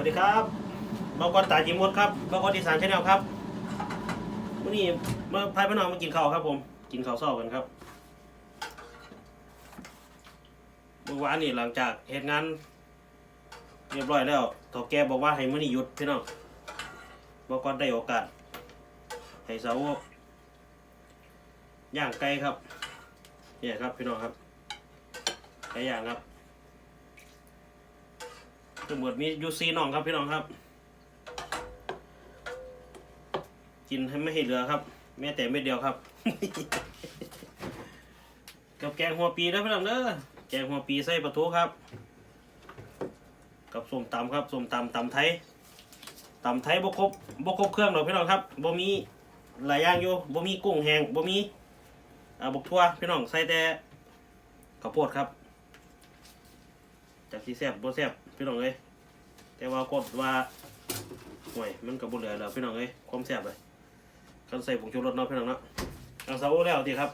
วัสดีครับบางกอนตาจิมดครับบางกอนอีสานชาแนลครับวันนี้มาพายพี่น้องมากินข้าวครับผม กินข้าวเช้ากันครับเมื่อวานนี่หลังจากเหตุงานเรียบร้อยแล้วถอแกบอกว่าให้มื้อนี้หยุดพี่น้องบางกอนได้โอกาส ให้สาวย่างไก่ครับเนี่ยครับพี่น้องครับไก่ย่างครับ ทั้งหมดมีอยูซีน้องครับพี่น้องครับ กินให้ไม่ให้เหลือครับ แม้แต่เม็ดเดียวครับ กับแกงหัวปีนะพี่น้องเด้อแกงหัวปีใส่ปลาทูครับ กับส้มตำครับส้มตำตำไทยตำไทยบกครบบกครบเครื่องหรอกพี่น้องครับบ่มีหลายอย่างอยู่บ่มีกุ้งแห้งบ่มีอ่าบกทั่วพี่น้องใส่แต่ข้าวโพดครับจากที่แซ่บบ่แซ่บ พี่น้องเอ้ยแต่ว่ากดว่าห่วยมันก็บ่เหลือแล้วพี่น้องเอ้ยความแซ่บเลยคันใส่ผงชูรสเนาะพี่น้องเนาะเอาซาโอแล้วติครับ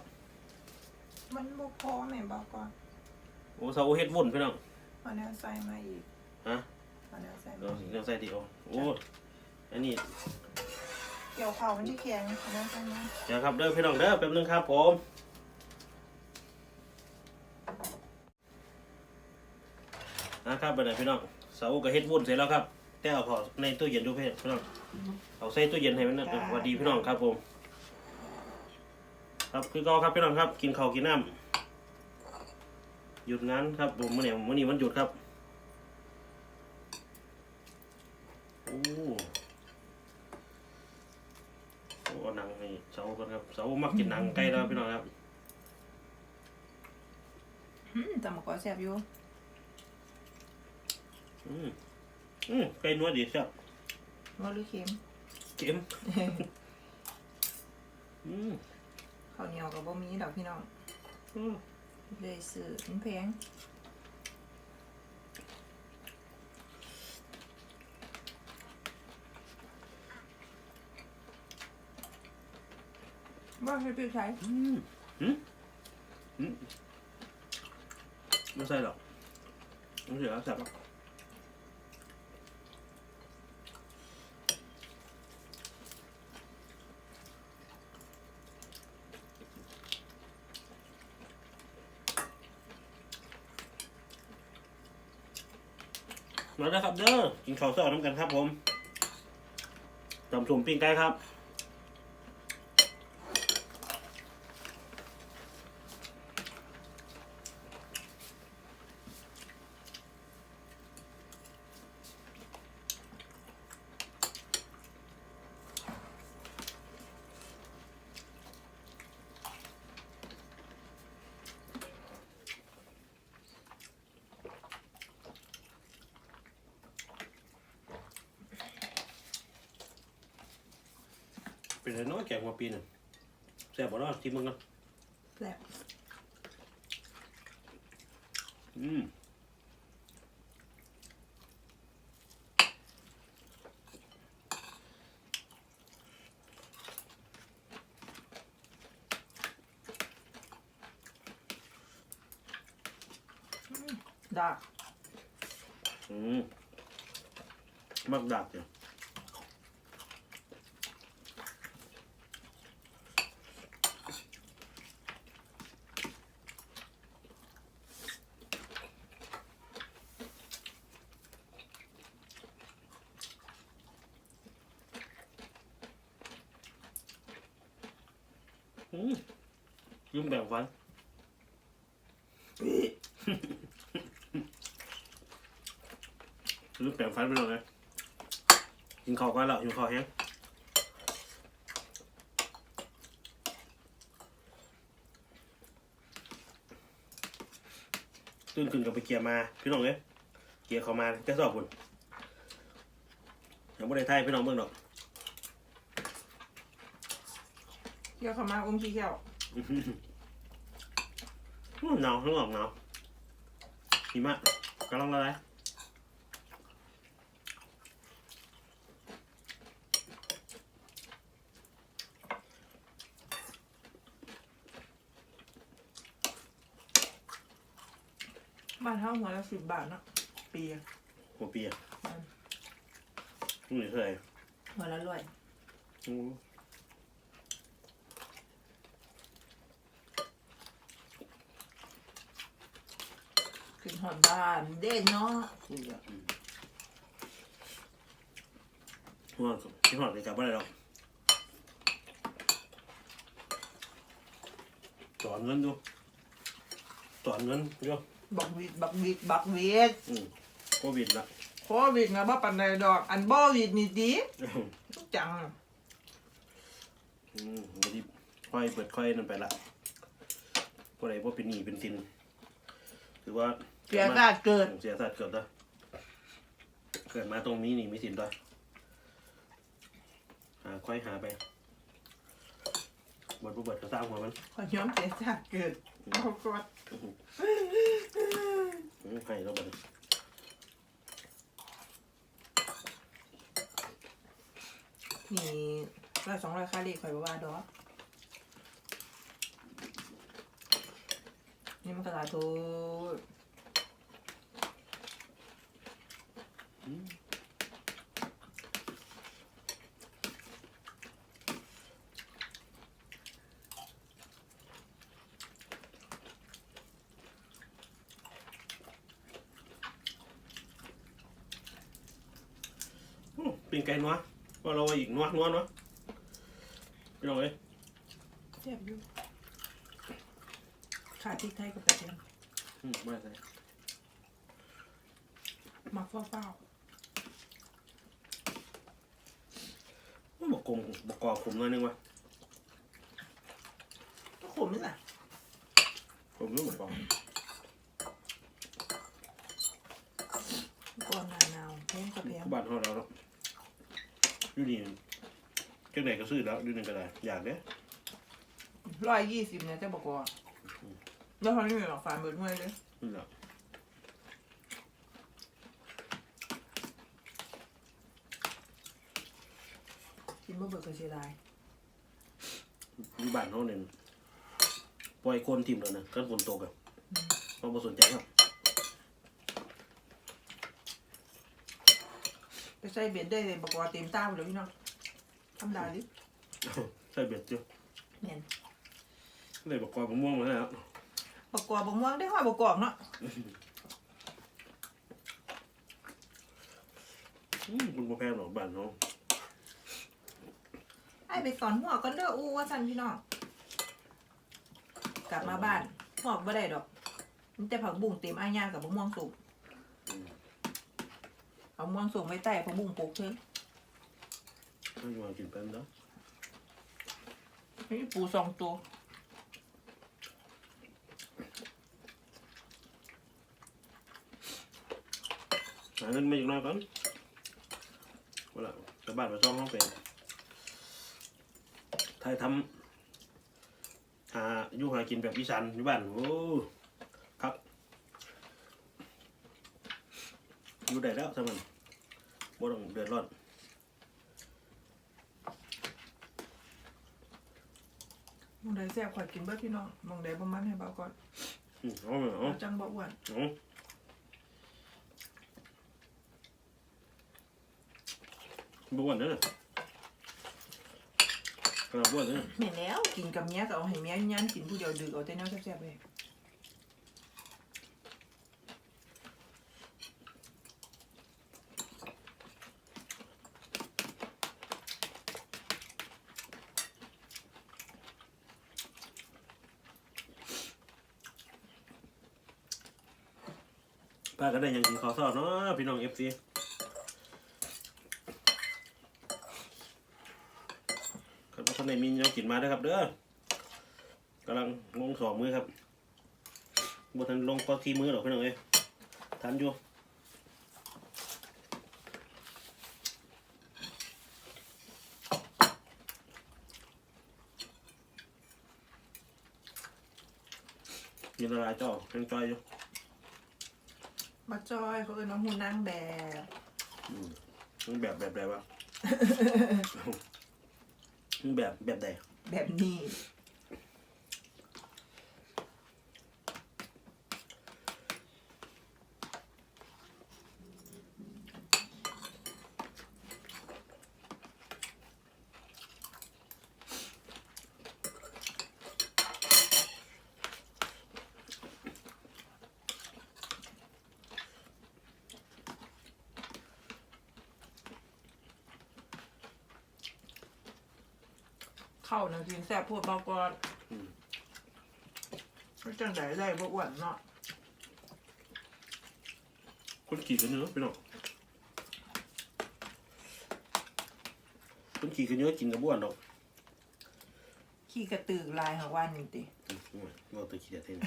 มันบ่พอแม่นบอกก่อนโอ้ซาโอเฮ็ดวุ่นพี่น้องเอาแนวใส่มาอีกฮะเอาแนวใส่เดี๋มายวเดี๋ยวใส่ติโอโอ้อันนี้เกี่ยวเข่ามันจะแข็งเอาแนวใส่มาเดี๋ยวครับเด้อพี่น้องเด้อแป๊บนึงครับผม นะครับบัดนี้พี่น้องซาโอก็เฮ็ดวุ่นเสร็จแล้วครับแต่เอาเขอในตู้เย็นดูพี่พี่น้องเอาใส่ตู้เย็นให้มันนะสวัสดีพี่น้องครับผม ครับคือก็ครับพี่น้องครับ กินข้าวกินน้ำหยุดงานครับผมมื่อนี้มื่อนี้วันหยุดครับโอ้โอ้เอาหนังให้เสากันครับเสามักกินหนังไก่แล้วพี่น้องครับอืมแต่หมกก็แซ่บอยู่ อืมอืมไก่นัวดีใช่บว่าหรือเค็มเค็มอืมข้าวเหนียวกับบ่มีดอกพี่น้องอืมเลยซื้อมันแพงว่าให้พี่ใช้อืมอืมอืมไม่ใช่หรอกไม่ใช่แล้วแซ่บหรอก แล้วนะครับเด้อกินข้าวเช้าน้ำกันครับผมตำสุ่มปิ้งไก่ครับ เป็นไรเน้อยแกงหัวปีน่ะแซ่บบ่เนาะชิมมันกันแซ่บอืมดากอืมมักดักจ้ะอืม ยืมแบ่งฟันลูกแปลงฟันไปหน่อยนะกินข้าวกันแล้วกินข้าวแห้งตื่นขึ้นกับไปเกียร์มา พี่น้องเลยเกียร์เขามาแค่สอบคุณยังไม่ได้ไทยพี่น้องเบิ่งดอกเกี่ยวเขามาอมขี้เขียว หือหนาวข้างนอกหนาวหิมะกำลังละลายบ้านเท่าหัวละสิบบาทเนาะปีอะหัวปีอะนี่เท่าไหร่หัวละร้อยอื ขึ้นหอดบ้านเด่นเนาะอุ้ยอะว่าที่หอดเลยกลับอะไรหรอกสอนเงินดูสอนเงินเยอะบักวิดบักวิดบักวิดอืมโควิดละโควิดนะบ่ปันใดดอก อันบ่วิดนี่ดีจังอืมวันนี้ค่อยเปิดค่อยนั่นไปละพวกอะไรพวกเป็นหนี้เป็นสินถือว่า เสียกาดเกิดเสียสัตว์เกิดแล้วเกิดมาตรงนี้นี่มีสินด้วยหาค่อยหาไปบทผู้เบิดก็สร้างหัวมันขอย้อมเสียกาดเกิดเอากอดอืมให้แล้วบัดนี้นี่ร้อยสองร้อยค่าเรียกข่อยบ่ว่าดอกนี่มันกระดาษโทษ อืมเป็นไก่นัวว่าเราอีกนัวนัวนัวพี่น้องเอ้ยเจ็บอยู่ขาดพริกไทยกับกระเทียมอืมมาใส่หมักเฝ้าบอกกลมบอกกรอบผมหน่อยนึงวะๆก็ขมนี่แหละ ผมรู้หมดกรอบก่อนหน้าหนาวแพงกระแพง บ้านเขาเราเนาะอ ยู่นี่จังไหนก็ซื้อแล้วอยู่นี่ก็ได้อยากเด้อร้อยยี่สิบเนี่ยจะบอกว่าแล้วเขาไม่มีหรอกฝานเบิดเมื่อยเลยนี่แหละกินบ่เบิดก็เสียดายอยู่บ้านเขาเนี่ยปล่อยโคนทิ่มแล้วนะกันฝนตกอะเขาบ่สนใจครับ ไป ใส่เบ็ดได้เลยบอกว่าเต็มตาหมดเลยพี่น้องทำได้ดิใส่เบ็ดจ้ะแม่นเลยบอกกรอบมะม่วงมาแล้วประกอบบักม่วงได้ห้อยประกอบเนาะอืมคุณบ่แพงหรอกบ้านเขาไอ้ไปสอนหัวก่อนเด้ออู้ว่าสั่นพี่น้องกลับมาบ้านหัวบ่ได้ดอกมันแต่ผักบุ้งเต็มอ้ายย่างกับบักม่วงสุก เอาม่วงสุกไว้ใต้ผักบุ้งปลูกเพิ่งให้มากินแป๊บเด้อนี่ปูสองตัวหาเงินมาอีกหน่อยก่อนว่าละกลับบ้ อยู่ได้แล้วใช่มันบ่ต้องเดือดร้อนมองใดแซ่บข่อยกินเบิดพี่น้องมองใดบ่มันให้เบาก่อนอืมเอาไปเอาเอาจังบ่อ้วนเอาบ่อ้วนเด้อกระบ่อ้วนเด้อ แม่นแล้วกินกับเมียก็เอาให้เมียยันกินผู้เดียวดึกเอาแต่แนวแซ่บๆเลย ป้าก็ได้ยังกินข้าวซอยเนาะพี่น้องเอฟซีครับท่านในมีเรากินมาด้อครับ เด้อกำลังลงสองมือครับบทันลงก็ทีมือหรอกพี่น้องเอ้ยทันอยู่กินอะไรเจ้อยังจอยอยู่ มาจอยเขาเอิ้นว่าหูนางแบบมันแบบแบบแบบวะมันแบบแบบใดแบบนี้ เข้านะกินแซ่บโพดเบาก่อนอืมก็จังไดได้บ่อ้วนเนาะคนขี่กันเยอะพี่น้องคนขี่กันเยอะกินกับบ้วนดอกขี้กระตือลายหาวันนี่ติอืมอืมว่าแตัวขี้เดียดเท่น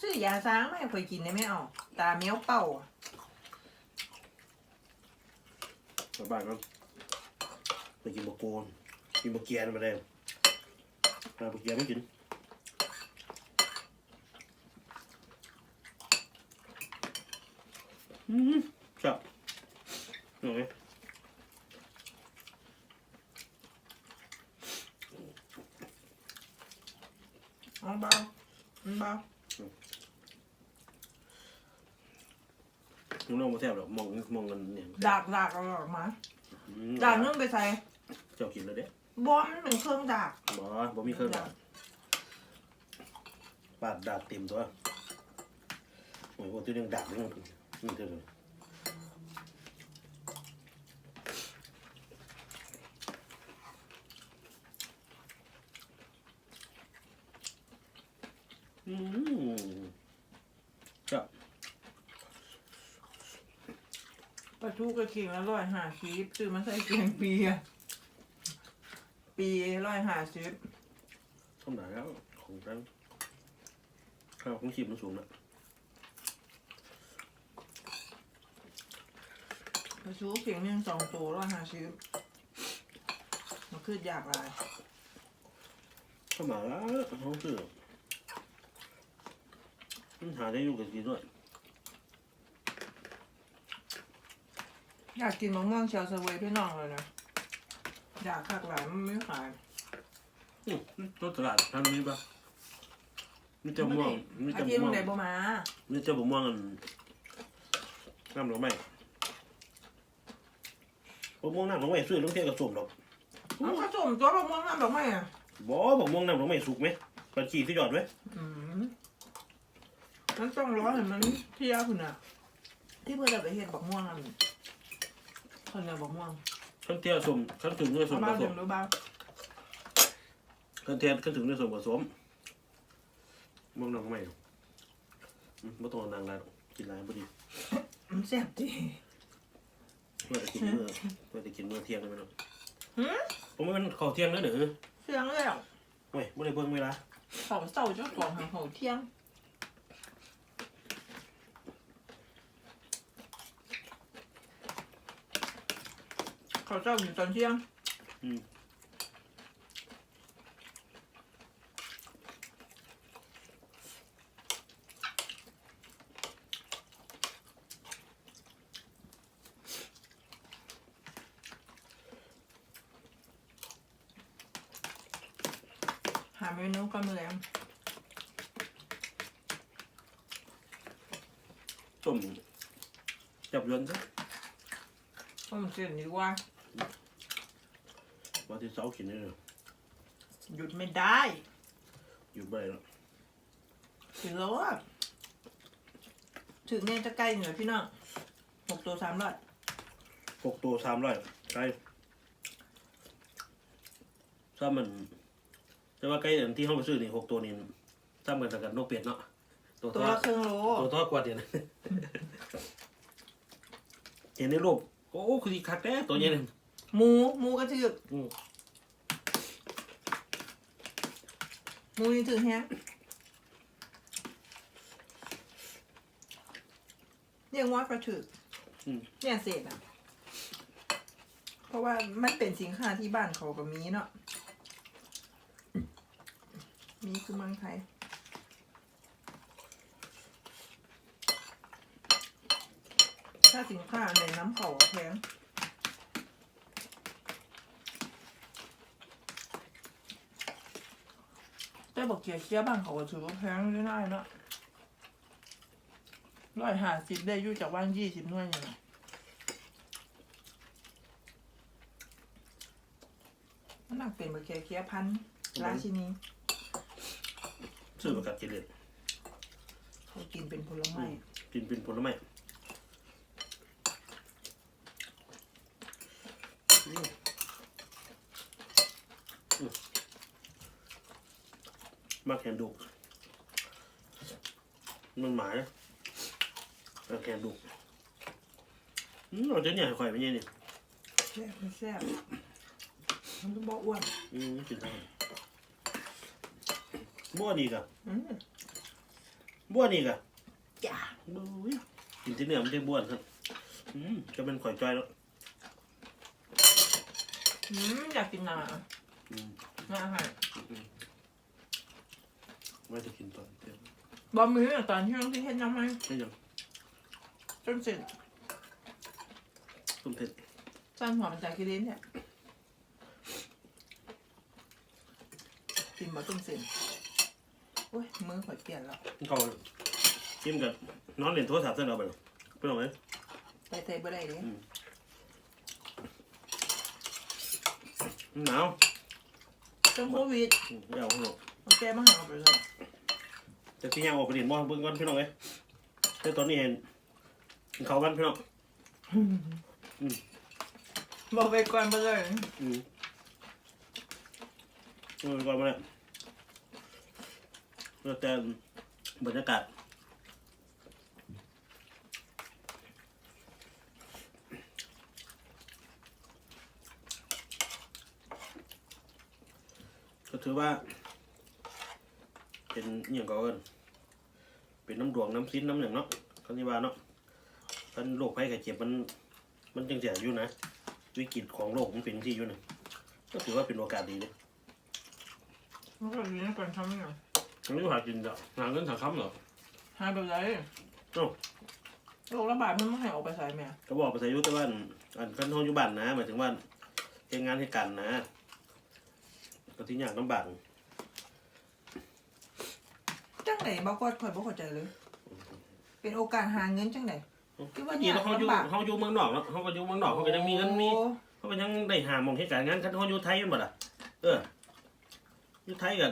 ซื้อยาซ้างไม่เคยกินได้ไหมเอาตาเมี้ยวเป่าอะมาบ้านกันไป กินบะโกนกินบะเกียนมาเลยมาบะเกียนไม่กินอืมจับหน่อยเอาเบามันเบามึงน้องมาแทบหรอกมองมองกันเนี่ยดากดากเอาออกมาอืมดากนึ่งไปใส่ เจ้ากินแล้วเด้บอมมันเป็นเครื่องดากบ่บ่มีเครื่องดาดปาดดาดเต็มตัวโอ้ยพวกที่เรื่องดาดนี่มันนี่เท่าไหร่อืมจับปลาทูกระเคียงละร้อยห้าสิบซื้อมาใส่เกียงปีอะ ปีร้อยห้าสิบธรรมดาแล้วของทั้งข้าวของชีพมันสูงนะปลาทูเคียงหนึ่งสองตัวร้อยห้าสิบมันคืออยากหลายธรรมดาแล้วเขาซื้อมันหาได้อยู่กับกินด้วยอยากกินมะม่วงเชียวสเวยพี่น้องเลยนะ อยากคักหลายมันไม่ขายอืมรถตลาดทำนี้ปะมีแต่ม่วงมีอาแต่ทิตย์ม่มึวงงไหนบ่มามีแต่ม่วงกันน้ำหรือไม่ม่วงน้ำหรือไม่ซื้อต้องเที่ยวกับส้มดอกเอาผสมตัวมะม่วงน้ำดอกไม้อะบ่บอกม่วงน้ำหรือไม่สุกไหมปันขี้ที่หยอดไหมอืมมันต้องร้อนเห็นมันเที่ยวคุณอะ ที่เพื่อนเราไปเห็ดบักม่วงอันคนเดียวบักม่วง ขั้นเที่ยวส้มขั้นถึงด้วยส้เอามบ้าผนสถึมงหรือเปล่าขั้นเที่ยวขั้นถึงด้วยส้มผสมม่วงน้ำหรือไม่อืมบ่ต้องเอานางลายหรอกกินลายพอดีมันแซ่บดีเพื่อจะกินเมื่อเพื่อจะกินเมื่อเที่ยงได้ไหมเนาะหืมผมว่ามันเข้าเที่ยงแล้วเด้อเที่ยงแล้วเว้ยไม่ได้เบิ่งเวลาเขาเศร้าเจ้าของหางเขาเที่ยง ขาเศร้าอยู่ตอนเที่ยงอืมหาเมนูก็เมืองส้มจับยวนซะ ต้มเส้นดีกว่า ว่าที่เสากินนี่เนาะหยุดไม่ได้อยู่บ่ได้แล้วถึงแล้วอะถึงเนี่ยจะใกล้เหนือพี่น้องหกตัวสามร้อยหกตัวสามร้อยไก่ถ้ามันแต่ว่าไก่อันที่ห้องไปซื้อนี่หกตัวนี่ซ้ำกันกับนกเป็ดเนาะตัวตัวทอละดครึ่งโลตัวทอดกว่าเดียวนะเห็นในรูปโอ้คือดีคักแท้ตัวใหญ่เลย หมูหมูกระชืบอืม หมูนี่ถึงแฮะเรียกว่ากระชืบอืม เนี่ยเศษอะ เพราะว่ามันเป็นสินค้าที่บ้านเขาก็มีเนาะมีคือเมืองไทย ถ้าสินค้าในน้ำเขาแพง แต่ บอกเกียร์เชียบ้านเขาก็ถือว่าแพงไม่ได้เนาะร้อยห้าสิบได้อยู่จากว่านยี่สิบหน่วยอย่างไรมันหนักเป็นบอกเกียร์เคียพันธุ์ราชินีซื้อประกาศกินเลยเขากินเป็นผลไม้กินเป็นผลไม้อืม มาแขนดุมันหมายมาแขนดุอืมเราจะเนี่ยข่อยไปเนี่ยนี่แซ่บไม่แซ่บมันต้องบอกอ้วนอืมกินได้บ้วนอีกอะอืมบ้วนอีกอะจ้าบู๊ยกินที่เหนือมันจะบ้วนครับอืมจะเป็นข่อยจ้อยแล้วอืมอยากกินนาอืมนาอาหาร ไม่จะกินตอนเที่ยงบอมมือตอนที่น้องที่เห็นน้ำไหมใช่ยังจนเสร็จต้มเผ็ดจานหัวมันจากกิเลนเนี่ยกินบะต้มเส้นโอ้ยมือข่อยเปลี่ยนแล้วเขากินกับนอนเล่นโทรศัพท์เส้นเราไปหรอไปหรอไหมไปเตะบ่ได้เลยหนาวจนโควิดอืมไม่เอาข้างนอก เอาแก้มาหาไปเลยจะที่ยังออกไปดินมองเบิ่งก่อนพี่น้องเอ้ยแต่ตอนนี้เห็นกินเขาวกันพี่น้องบอกไปก่อนไปเลยอืมเอาไปก่อนมาเลยแล้วแต่บรรยากาศก็ถือว่า เป็นอหย่างก็เอินเป็นน้ำดวงน้ำซิ้นน้ำอย่างเนาะคันนี้ว่าเนาะคันโรคภัยไข้เจ็บมันมันจังเสียอยู่นะวิกฤตของโลกมันเป็นที่อยู่นะก็ถือว่าเป็นโอกาสดีเลยมันก็ดีนะก่อนทำเนี่ยมันไม่หากินจ้ะหาเงินหาคำเหรอหายไปเลยโอ้โรคระบาดมันไม่ให้ออกไปใส่แม่ก็บอกภาษายุทธแต่ว่าอันคันห้องอยู่บ้านนะหมายถึงว่าเฮ็ดงานให้กันนะก็ที่อย่างลำบาก จังไหนบอกก็ข่อยบอกเข้าใจเลย เป็นโอกาสหาเงินจังไหนคิดว่าจริงๆแล้วเขาอยู่ลำบาก เขาอยู่เมืองนอกเนาะเขาก็อยู่เมืองนอกเขาก็ยังมีเงินมีโอ้เขาก็ยังได้หาหมองเหตุการณ์งานคันเขาอยู่ไทยแมันบ่ล่ะเอออยู่ไทยกับ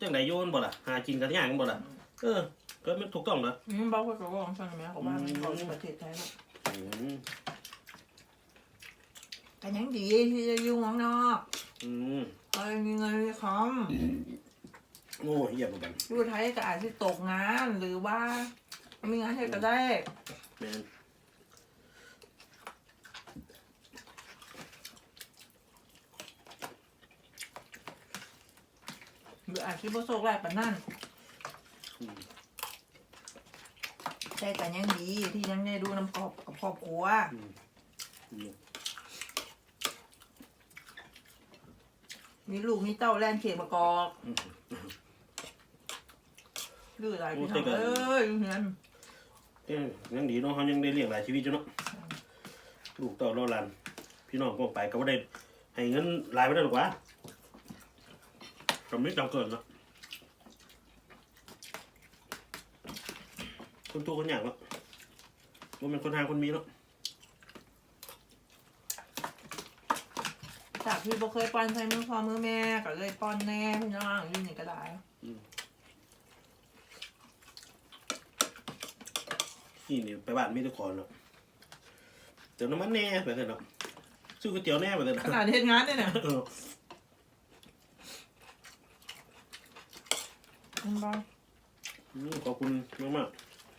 จังไดโยแม่นบ่ล่ะหากินกันยากแม่นบ่ล่ะเออ ก็มันถูกต้องเหรออืมบอกว่าก็ว่าของฟังแม่ของบ้านเขาอยู่ประเทศไทยเนาะอืมแต่ยังดีที่จะอยู่เมืองนอกอืม เคยมีเงินมีคอม โอ้เหี้ยเหมือนกันอยู่ไทยก็อาจจะตกงานหรือว่ามีงานให้ก็ได้ แม่นหรืออาจจะประสบไรปานนั่นอืมแต่ก็ยังดีที่ยังได้ดูน้ำกอบกับครอบครัวอืมอืมมีลูกมีเต้าแล่นเขียนประกอบ ดื้ออะไรพี่น้องเอ้ยอยู่เงินเอ้ยยังดีเนาะเขายังได้เลี้ยงหลายชีวิตอยู่เนาะลูกเต่ารอหลันพี่น้องก็ไปก็ไม่ได้ให้เงินหลายไปได้หรอกวะกำไม่จำเกินเนาะคนตัวคนอย่างเนาะว่าเป็นคนหาคนมีเนาะจากที่บ่เคยป้อนใส่มือพ่อมือแม่ก็เลยป้อนแน่พี่น้องอยู่นี่ก็ได้ นี่นี่ไปบ้านมีทุกคนเนาะเติมน้ำมันแน่ไปเลยเนาะซื้อก๋วยเตี๋ยวแน่ไปเลยขเนาะนาดเฮ็ดงานเนี่ยนะเออมันบ้าอืมขอบคุณมากมาก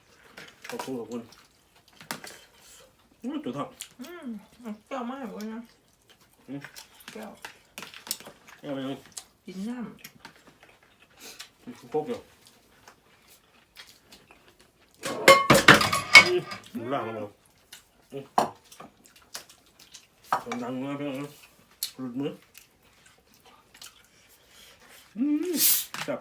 ๆขอบคุณขอบคุณอืมจุดทอง อืมเอาแก้วมาให้บ่นะอืม แก้วเอาไปยังกินน้โคกอยู่ อืมหมูล่างมาอืมดังมากเพื่อนนะหลุดมืออืมจับ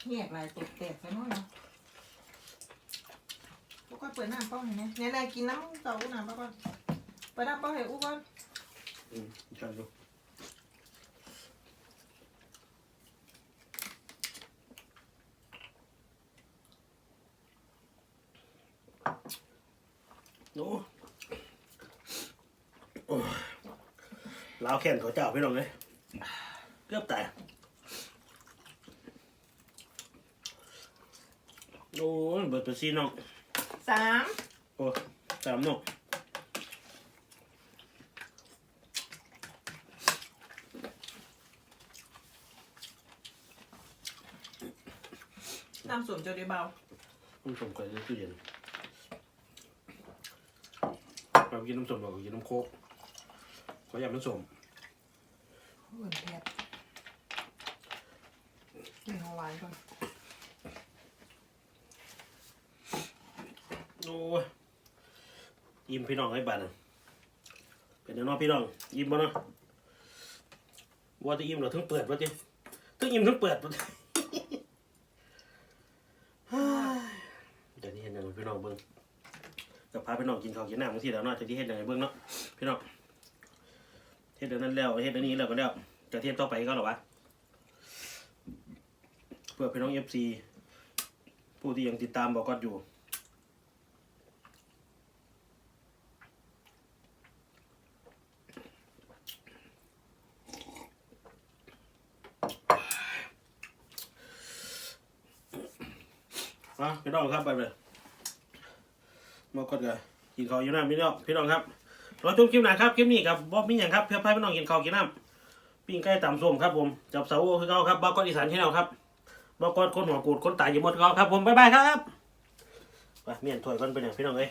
ำเงียบลายตกแตกไปหมดแล้วก็ ค่อยเปิดน้ำเป้าให้แน่เนี่ยนายกินน้ำเต้าอู้น้ำเป้าก่อนเปิดน้ำเป้าให้อู้ก่อน อืมจับดูโอ้โอ้ลาวแขนเขาเจ้าพี่น้องเลยเกือบตายโอ้ยเบิดไปซีน้อง สามโอ้สามน้องน้ำส้มเจ้าได้เบาน้ำส้มก่อนในตู้เย็นเรากินน้ำส้มเรากินน้ำโคกขออยากน้ำส้มเหมือนแพทกินของหวานก่อน ยิ้มพี่น้องให้บ้านเป็นน้องพี่น้องยิ้มบ่เนาะว่าจะยิ้มเราทั้งเปิดว่าจะทั้งยิ้มทั้งเปิดว่ะเดี๋ยวนี้เห็นยังไงพี่น้องเบิ้งกับพาพี่น้องกินข้าวกินน้ำบางทีแล้วเนาะจะที่เห็นยังไงเบิ้งเนาะพี่น้องเฮ็ดเดี๋ยวนั้นแล้วเฮ็ดเดี๋ยวนี้แล้วก็แล้วจะเทียบต่อไปก็หรอวะเพื่อพี่น้องเอฟซีผู้ที่ยังติดตามบอกก็อยู่ อะพี่น้องครับไปเลยมากดกันกินข้าวอยู่น้ำพี่น้องพี่น้องครับเราจุ่มคลิปไหนครับคลิปนี้ครับบอบมีอย่างครับเพื่อให้พี่น้องกินข้าวกินน้ำปิ้งไก่ตำส้มครับผมจับเสาคือเขาครับบอกกอีสานที่เราครับบอกกคนหัวกูดคนตายอยู่หมดเขาครับผมบ๊ายบายครับไปเมียนถ้วยก่อนไปหนอย่งพี่น้องเอ้ย